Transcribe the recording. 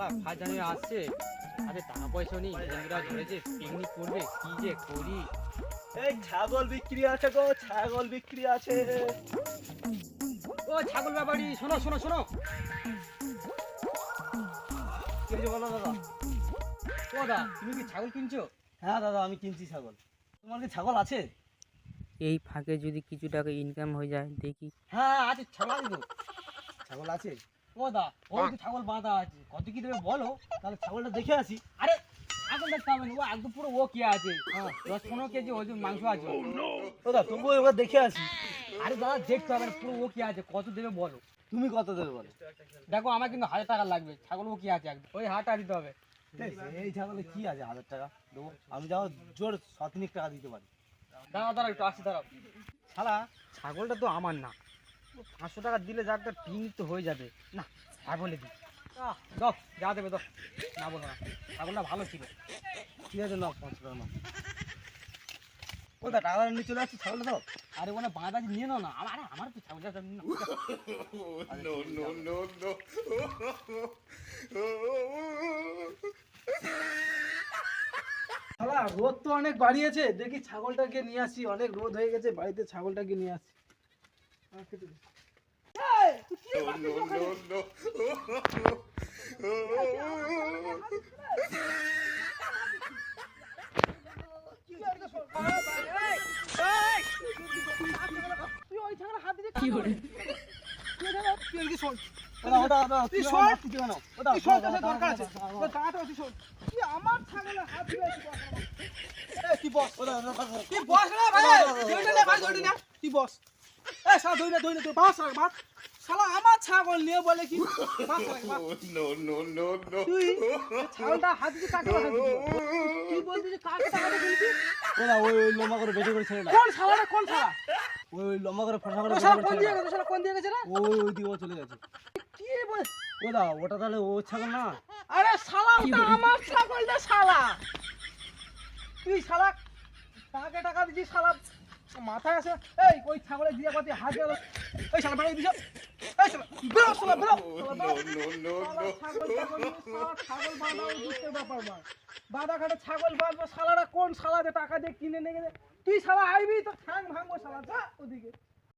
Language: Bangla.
শালা ফার্স্ট জানুয়ারি আসছে। আরে টাকা পয়সা নেই বন্ধুরা ধরেছে পিকনিক করবে কি যে করি? এই ছাগল বিক্রি আছে গো ছাগল বিক্রি আছে। ও ছাগল ব্যাপারি শোনো শোনো শোনো। কি বলো দাদা? ও দাদা তুমি কি ছাগল কিনছো? হ্যাঁ দাদা আমি কিনছি ছাগল। তোমার কি ছাগল আছে? এই ফাঁকে যদি কিছু টাকা ইনকাম হয়ে যায় দেখি। হ্যাঁ আছে ছাগল আছে তো। ছাগল আছে? ও দা ওই তো ছাগল বাঁধা আছে কত কি দেবে বলো? তাহলে ছাগলটা দেখে আসি। আরে ছাগল দেখতে হবে না ও একদম পুরো ও কি আছে? হ্যাঁ দশ পনেরো কেজি ওজন মাংস আছে। ও দা তবুও এবার দেখে আসি। আরে দাদা দেখতে হবে না পুরো ও কি আছে কত দেবে বলো। তুমি কত দেবে বলো? দেখো আমার কিন্তু হাজার টাকা লাগবে ছাগল ও কি আছে একদম ওই হাটটা দিতে হবে। এই, এই ছাগলে কি আছে হাজার টাকা? দেবো আমি যাও জোর শতিনিক টাকা দিতে পারি। দাঁড়াও দাঁড়াও একটু আসি দাঁড়াও। শালা ছাগলটা তো আমার না। পাঁচশো টাকা দিলে যার তার পিকনিক তো হয়ে যাবে। না ছাগলে দিই। আহ, দাও যা দেবে দাও। না বলো না। ছাগলটা ভালো ছিল। ঠিক আছে নাও পাঁচশো টাকা নাও। ও টাকা নিয়ে চলে আসছি ছাগলটা দাও। আরে ওখানে বাঁধা নিয়ে নাও না। আমার তো রোদ তো অনেক বাড়িয়েছে। দেখি ছাগলটাকে নিয়ে আসি। অনেক রোদ হয়ে গেছে বাড়িতে ছাগলটাকে নিয়ে আসি। আর খেতে দে। No, no, no, no. ওটা, ওটা, ওটা, তুই আমার দিবে না। ওটা, ওটা, ওটা, ওটা, ওটা, ওটা, ওটা, Oh, no, no, no, no. ছাগলটা হাত দিয়ে কাকে টাকা তুই বলছিস যে কাকে টাকা দিবি? ওটা, ওই ওই লম্বা করে বেটে করে ছেড়ে কোন শালাটা কোন শালা? ওই ওই লম্বা করে ফসা করে শালা কোন দিয়ে। গেছে শালা কোন দিয়ে গেছে রে? ওই ওই দিকে চলে গেছে। কি বল ওটা ওটা তাহলে ও ছাগল না? আরে শালা ওটা আমার ছাগলটা শালা। তুই শালা কাকে টাকা দিছিস শালা? মাথায় আছে? এই ওই ছাগলের দিয়ে কত হাত গেল ওই শালা বেড়ে দিছ? এই শালা বেরো শালা বেরো. ছাগল ব্যাপার না বাঁধা ঘাটে ছাগল বাঁধবো শালারা কোন শালাতে টাকা দিয়ে কিনে নিয়ে গেলে তুই শালা আইবি তো ঠ্যাং ভাঙবো শালা যা ওদিকে।